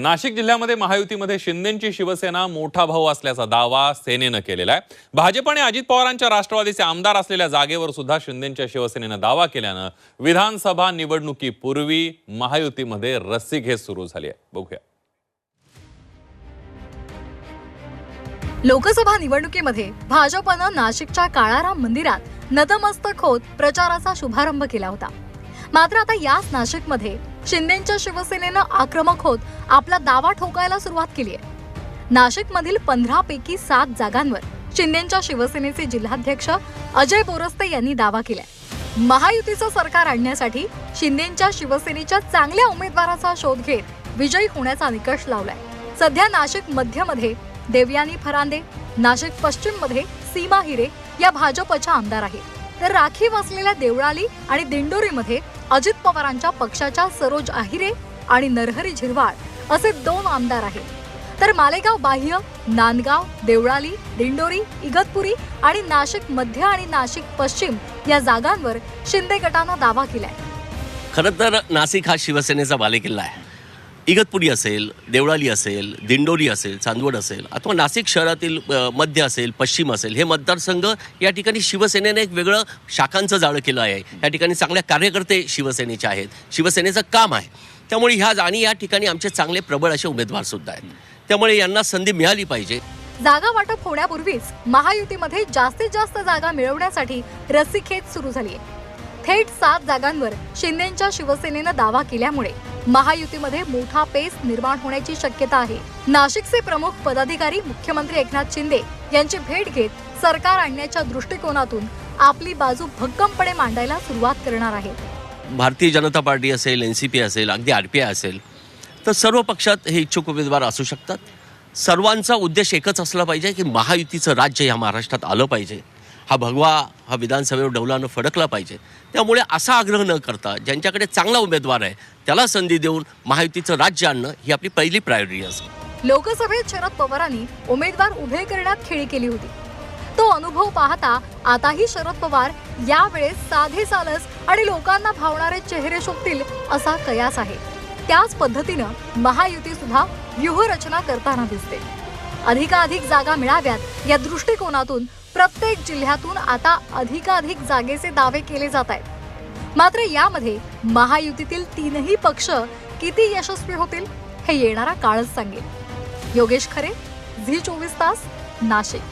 नाशिक जिल्ह्यामध्ये महायुतीमध्ये शिंदेची शिवसेना मोठा भाऊ असल्याचा दावा सेनेनं केलेला आहे. भाजप आणि अजित पवारांच्या राष्ट्रवादीचे आमदार असलेल्या जागेवर सुद्धा शिंदेच्या शिवसेनेनं दावा केल्यानं विधानसभा निवडणुकीपूर्वी महायुतीमध्ये रस्सीखेच सुरू झाली आहे. बघूया. लोकसभा निवडणुकीमध्ये भाजपनं नाशिकच्या काळाराम मंदिरात नतमस्तक होत प्रचाराचा शुभारंभ केला होता. मात्र आता याच नाशिकमध्ये शिंदेच्या शिवसेनेनं आक्रमक होत आपला दावा ठोकायला सुरुवात केली आहे. नाशिकमधील पंधरा पैकी सात जागांवर शिंदेच्या शिवसेनेचे जिल्हाध्यक्ष अजय बोरस्ते यांनी दावा केलाय. महायुतीचं सरकार आणण्यासाठी शिंदेच्या शिवसेनेच्या चांगल्या उमेदवाराचा शोध घेत विजयी होण्याचा निकष लावलाय. सध्या नाशिक मध्यमध्ये देवयानी फरांदे नाशिक पश्चिममध्ये सीमा हिरे या भाजपच्या आमदार आहेत. तर राखीव असलेल्या देवळाली आणि दिंडोरीमध्ये अजित पवारांच्या पक्षाच्या सरोज आहिरे आणि नरहरी झिरवाळ असे दोन आमदार आहेत. तर मालेगाव बाह्य नांदगाव देवळाली दिंडोरी इगतपुरी आणि नाशिक मध्य आणि नाशिक पश्चिम या जागांवर शिंदे गटानं दावा केलाय. खरं तर नाशिक हा शिवसेनेचा बालेकिल्ला आहे. इगतपुरी असेल देवळाली असेल दिंडोरी असेल चांदवड असेल अथवा नाशिक शहरातील मध्य असेल पश्चिम असेल हे मतदारसंघ या ठिकाणी शिवसेनेने एक वेगळं शाखांचं जाळं केलं आहे. या ठिकाणी चांगल्या कार्यकर्ते शिवसेनेचे आहेत. शिवसेनेचं काम आहे. त्यामुळे ह्या आणि या ठिकाणी आमचे चांगले प्रबळ असे उमेदवार सुद्धा आहेत. त्यामुळे यांना संधी मिळाली पाहिजे. जागा वाटप होण्यापूर्वीच महायुतीमध्ये जास्तीत जास्त जागा मिळवण्यासाठी रस्सीखेच सुरू झाली आहे थेट सात जागांवर शिंदेच्या शिवसेनेनं दावा केल्यामुळे. महायुतीमध्ये मोठा पेस निर्माण होण्याची शक्यता आहे. नाशिकचे प्रमुख पदाधिकारी मुख्यमंत्री एकनाथ शिंदे यांची भेट घेत सरकार आणण्याच्या दृष्टिकोनातून आपली बाजू भक्कमपणे मांडायला सुरुवात करणार आहे. भारतीय जनता पार्टी असेल एन सी पी असेल अगदी आर पी आय असेल तर सर्व पक्षात हे इच्छुक उमेदवार असू शकतात. सर्वांचा उद्देश एकच असला पाहिजे की महायुतीचं राज्य या महाराष्ट्रात आलं पाहिजे. हा भगवा हा विधानसभेवर डौलानं फडकला पाहिजे. त्यामुळे असा आग्रह न करता ज्यांच्याकडे चांगला उमेदवार आहे त्याला संधी देऊन महायुतीचं राज्य आणणं ही आपली पहिली प्रायोरिटी असेल. लोकसभेत शरद पवारांनी उमेदवार उभे करण्यात खेळी केली होती. तो अनुभव पाहता आताही शरद पवार यावेळेस साधे सालस आणि लोकांना भावणारे चेहरे शोधतील असा कयास आहे. त्याच पद्धतीनं महायुती सुद्धा व्यूहरचना करताना दिसते. अधिकाधिक जागा मिळाव्यात या दृष्टिकोनातून प्रत्येक जिल्ह्यातून आता अधिकाधिक जागेचे दावे केले जात आहेत. मात्र यामध्ये महायुतीतील तीनही पक्ष किती यशस्वी होतील हे येणारा काळच सांगेल. योगेश खरे झी चोवीस तास नाशिक.